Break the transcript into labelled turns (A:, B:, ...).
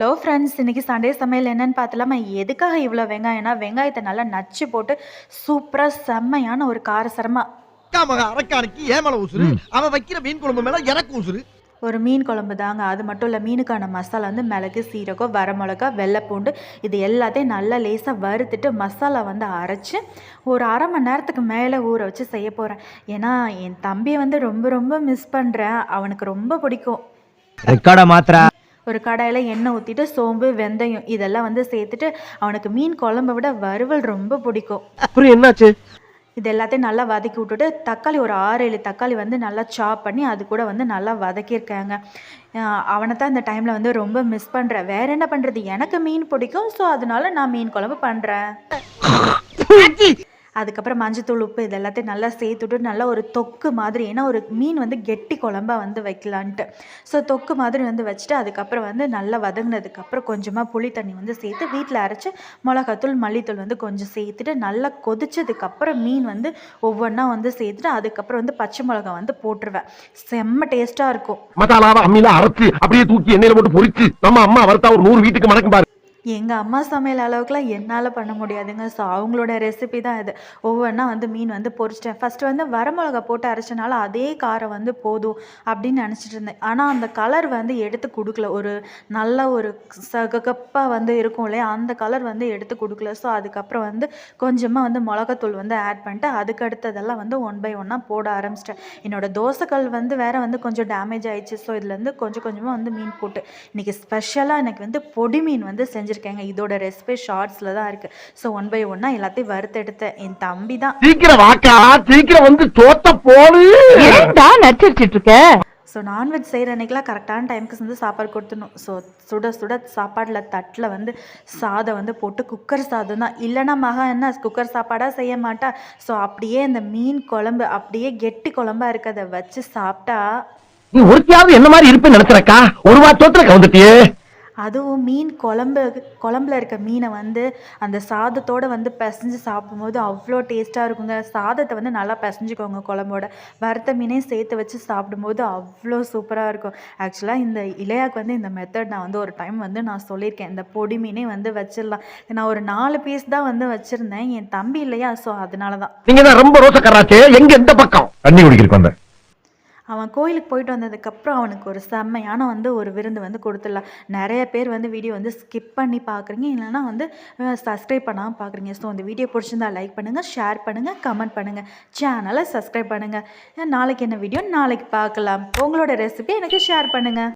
A: Hello friends இன்றைக்கி Sunday சமையல் என்னன்னு பார்த்தலாமா? எதுக்காக இவ்வளோ வெங்காயம்னா வெங்காயத்தை நல்லா நச்சு போட்டு சூப்பராக செம்மையான ஒரு காரசரமாக
B: அரக்கானுக்கு ஏமல உசுரு அவன் வைக்கிற மீன் குழம்பு மேல எனக்கு உசுரு
A: ஒரு மீன் குழம்பு தாங்க. அது மட்டும் இல்லை மீனுக்கான மசாலா வந்து மிளகு சீரகம் வரமிளகா வெள்ளைப்பூண்டு இது எல்லாத்தையும் நல்லா லேசாக வறுத்துட்டு மசாலா வந்து அரைச்சி ஒரு அரை மணி நேரத்துக்கு மேலே ஊற வச்சு செய்ய போகிறேன் ஏன்னா என் தம்பியை வந்து ரொம்ப ரொம்ப மிஸ் பண்ணுறேன் அவனுக்கு ரொம்ப பிடிக்கும்.
C: ரெக்கார்டா மாத்திரா
A: ஒரு கடாயில் எண்ணெய் ஊற்றிட்டு சோம்பு வெந்தயம் இதெல்லாம் வந்து சேர்த்துட்டு அவனுக்கு மீன் குழம்பை விட வறுவல் ரொம்ப பிடிக்கும்
C: அப்புறம் என்னாச்சு
A: இது எல்லாத்தையும் நல்லா வதக்கி விட்டுட்டு தக்காளி ஒரு ஆறு ஏழு தக்காளி வந்து நல்லா சாப் பண்ணி அது கூட வந்து நல்லா வதக்கியிருக்காங்க அவனை தான் இந்த டைமில் வந்து ரொம்ப மிஸ் பண்ணுறேன் வேற என்ன பண்ணுறது எனக்கு மீன் பிடிக்கும் ஸோ அதனால நான் மீன் குழம்பு பண்ணுறேன் அதுக்கப்புறம் மஞ்சத்தூள் உப்பு இது எல்லாத்தையும் நல்லா சேர்த்துட்டு நல்லா ஒரு தொக்கு மாதிரி ஏன்னா ஒரு மீன் வந்து கெட்டி குழம்பா வந்து வைக்கலான்ட்டு. ஸோ தொக்கு மாதிரி வந்து வச்சுட்டு அதுக்கப்புறம் வந்து நல்லா வதங்கினதுக்கப்புறம் கொஞ்சமாக புளி தண்ணி வந்து சேர்த்து வீட்டில் அரைச்சி மிளகாத்தூள் மல்லித்தூள் வந்து கொஞ்சம் சேர்த்துட்டு நல்லா கொதிச்சதுக்கப்புறம் மீன் வந்து ஒவ்வொன்றா வந்து சேர்த்துட்டு அதுக்கப்புறம் வந்து பச்சை மிளகா வந்து போட்டுருவேன். செம்ம டேஸ்ட்டாக இருக்கும்.
D: மசாலாவை அம்மியில அரைச்சு அப்படியே தூக்கி எண்ணெயில போட்டு பொரிச்சு நம்ம அம்மா வறுத்தா ஒரு நூறு வீட்டுக்கு மணக்கும் பாரு.
A: எங்கள் அம்மா சமையல் அளவுக்குலாம் என்னால் பண்ண முடியாதுங்க. ஸோ அவங்களோட ரெசிபி தான் இது. ஒவ்வொன்றா வந்து மீன் வந்து பொரிச்சிட்டேன். ஃபஸ்ட்டு வந்து வரமிளகா போட்டு அரைச்சனால அதே காரம் வந்து போதும் அப்படின்னு நினச்சிட்டு இருந்தேன். ஆனால் அந்த கலர் வந்து எடுத்து கொடுக்கல. ஒரு நல்ல ஒரு சகப்பாக வந்து இருக்கும் இல்லையா? அந்த கலர் வந்து எடுத்து கொடுக்கல. ஸோ அதுக்கப்புறம் வந்து கொஞ்சமாக வந்து மிளகாத்தூள் வந்து ஆட் பண்ணிட்டு அதுக்கு அடுத்ததெல்லாம் வந்து ஒன் பை ஒன்னாக போட ஆரம்பிச்சிட்டேன். என்னோட தோசைக்கல் வந்து வேற வந்து கொஞ்சம் டேமேஜ் ஆயிடுச்சு. ஸோ இதுலேருந்து கொஞ்சம் கொஞ்சமாக வந்து மீன் போட்டு இன்றைக்கி ஸ்பெஷலாக எனக்கு வந்து பொடி மீன் வந்து செஞ்சு செஞ்சுருக்கேங்க இதோட ரெசிபி ஷார்ட்ஸில் தான் இருக்குது ஸோ ஒன் பை ஒன்னாக எல்லாத்தையும் வறுத்தெடுத்தேன். என் தம்பி தான்
D: சீக்கிரம் வாக்கா சீக்கிரம் வந்து தோத்த போடு.
E: ஏன்டா நடிச்சிட்டு இருக்க?
A: ஸோ நான்வெஜ் செய்கிற அன்றைக்கெலாம் கரெக்டான டைமுக்கு வந்து சாப்பாடு கொடுத்துடணும். ஸோ சுட சுட சாப்பாடில் தட்டில் வந்து சாதம் வந்து போட்டு குக்கர் சாதம் தான். இல்லைன்னா மகா என்ன குக்கர் சாப்பாடாக செய்ய மாட்டா. ஸோ அப்படியே இந்த மீன் குழம்பு அப்படியே கெட்டி குழம்பா இருக்கிறத வச்சு சாப்பிட்டா
D: நீ ஒருத்தியாவது என்ன மாதிரி இருப்பேன்னு நினைக்கிறக்கா? ஒரு வாரத்தோத்துல கவுந்துட்டியே
A: அதுவும் மீன் குழம்பு குழம்புல இருக்க மீனை வந்து அந்த சாதத்தோட வந்து பிசைஞ்சு சாப்பிடும்போது அவ்வளோ டேஸ்ட்டாக இருக்குங்க. சாதத்தை வந்து நல்லா பிசைஞ்சுக்கோங்க குழம்போட. வறுத்த மீனையும் சேர்த்து வச்சு சாப்பிடும்போது அவ்வளோ சூப்பராக இருக்கும். ஆக்சுவலாக இந்த இளையாக்கு வந்து இந்த மெத்தட் நான் வந்து ஒரு டைம் வந்து நான் சொல்லியிருக்கேன். இந்த பொடி மீனே வந்து வச்சிடலாம். நான் ஒரு நாலு பீஸ் தான் வந்து வச்சுருந்தேன். என் தம்பி இல்லையா ஸோ அதனால தான்
D: நீங்க தான் ரொம்ப ரோசக்காராச்சே எங்க எந்த பக்கம்? தண்ணி குடிக்கிறதுக்கு வந்த
A: அவன் கோயிலுக்கு போயிட்டு வந்ததுக்கப்புறம் அவனுக்கு ஒரு செம்மையான வந்து ஒரு விருந்து வந்து கொடுத்துடலாம். நிறைய பேர் வந்து வீடியோ வந்து ஸ்கிப் பண்ணி பார்க்குறீங்க. இல்லைன்னா வந்து சப்ஸ்கிரைப் பண்ணாமல் பார்க்குறீங்க. ஸோ அந்த வீடியோ பிடிச்சிருந்தா லைக் பண்ணுங்கள் ஷேர் பண்ணுங்கள் கமெண்ட் பண்ணுங்கள் சேனலை சப்ஸ்கிரைப் பண்ணுங்கள் நாளைக்கு என்ன வீடியோ நாளைக்கு பார்க்கலாம். உங்களோட ரெசிபி எனக்கு ஷேர் பண்ணுங்கள்